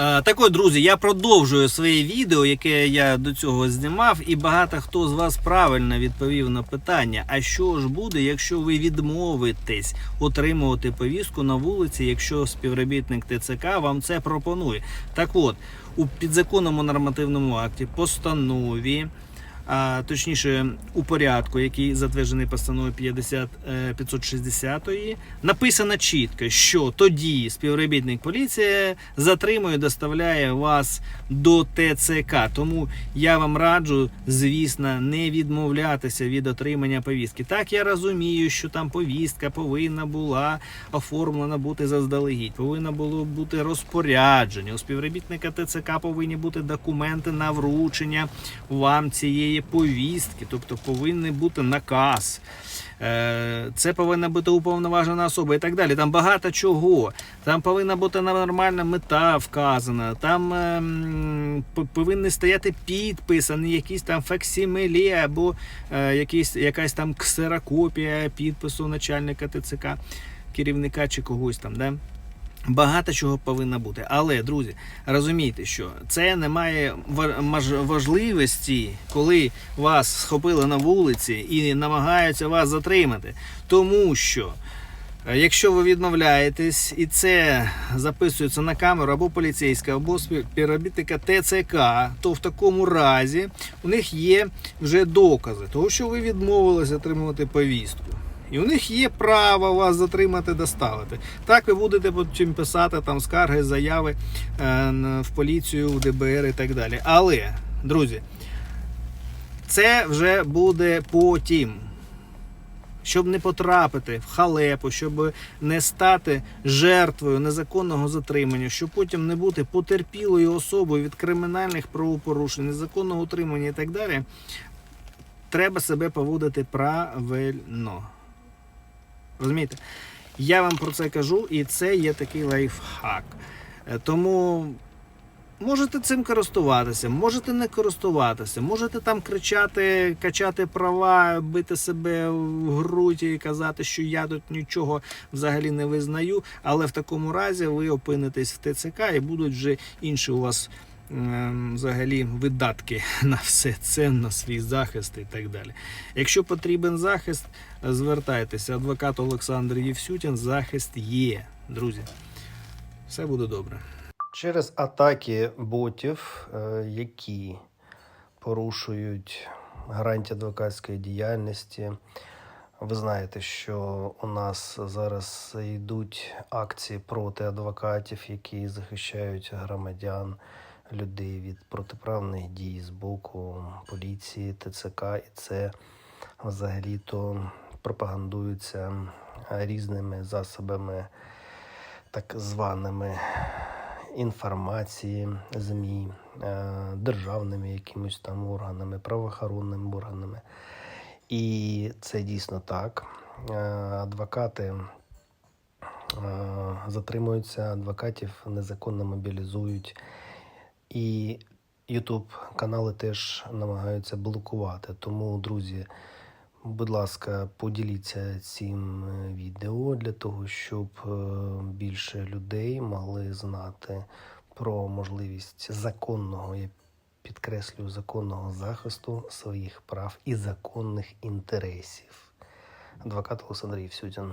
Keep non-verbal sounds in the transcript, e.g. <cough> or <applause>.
Е, Так от, друзі, я продовжую своє відео, яке я до цього знімав, і багато хто з вас правильно відповів на питання: а що ж буде, якщо ви відмовитесь отримувати повістку на вулиці, якщо співробітник ТЦК вам це пропонує? Так от, у підзаконному нормативному акті, постанові. А точніше, у порядку, який затверджений постановою 50, е, 560, написано чітко, що тоді співробітник поліції затримує, доставляє вас до ТЦК. Тому я вам раджу, звісно, не відмовлятися від отримання повістки. Так я розумію, що там повістка повинна була оформлена бути заздалегідь, повинно було бути розпорядження. У співробітника ТЦК повинні бути документи на вручення вам цієї повістки, тобто повинен бути наказ. Е, Це повинна бути уповноважена особа і так далі. Там багато чого. Там повинна бути нормальна мета вказана. Там ем, повинні стояти підпис, а не якісь там факсимилі або е, якісь, якась там ксерокопія підпису начальника ТЦК, керівника чи когось там. Да? Багато чого повинно бути. Але, друзі, розумійте, що це не має важливості, коли вас схопили на вулиці і намагаються вас затримати. Тому що. е, Якщо ви відмовляєтесь і це записується на камеру або поліцейська, або співробітника ТЦК, то в такому разі у них є вже докази того, що ви відмовились отримувати повістку. І у них є право вас затримати, доставити. Так ви будете потім писати там скарги, заяви е, в поліцію, в ДБР і так далі. Але, друзі, це вже буде потім. Щоб не потрапити в халепу, щоб не стати жертвою незаконного затримання, щоб потім не бути потерпілою особою від кримінальних правопорушень, незаконного утримання і так далі, треба себе поводити правильно. Розумієте? Я вам про це кажу, і це є такий лайфхак. Е, Тому можете цим користуватися, можете не користуватися, можете там кричати, качати права, бити себе в грудь і казати, що я тут нічого взагалі не визнаю. Але в такому разі ви опинитесь в ТЦК і будуть вже інші у вас взагалі видатки <laughs> на все це, на свій захист і так далі. Якщо потрібен захист, звертайтеся. Адвокат Олександр Євсютін, захист є. Друзі, все буде добре. Через атаки ботів, е, які порушують гарантії адвокатської діяльності. Ви знаєте, що у нас зараз йдуть акції проти адвокатів, які захищають громадян, людей від протиправних дій з боку поліції, ТЦК, і це взагалі-то пропагандується різними засобами, так званими інформації ЗМІ, е, державними якимось там органами, правоохоронними органами. І це дійсно так. Е, Адвокати е, затримуються, адвокатів незаконно мобілізують. І Ютуб канали теж намагаються блокувати. Тому, друзі, будь ласка, поділіться цим е, відео для того, щоб е, більше людей могли знати про можливість законного, я підкреслюю, законного захисту своїх прав і законних інтересів. Адвокат Олександр Євсютін.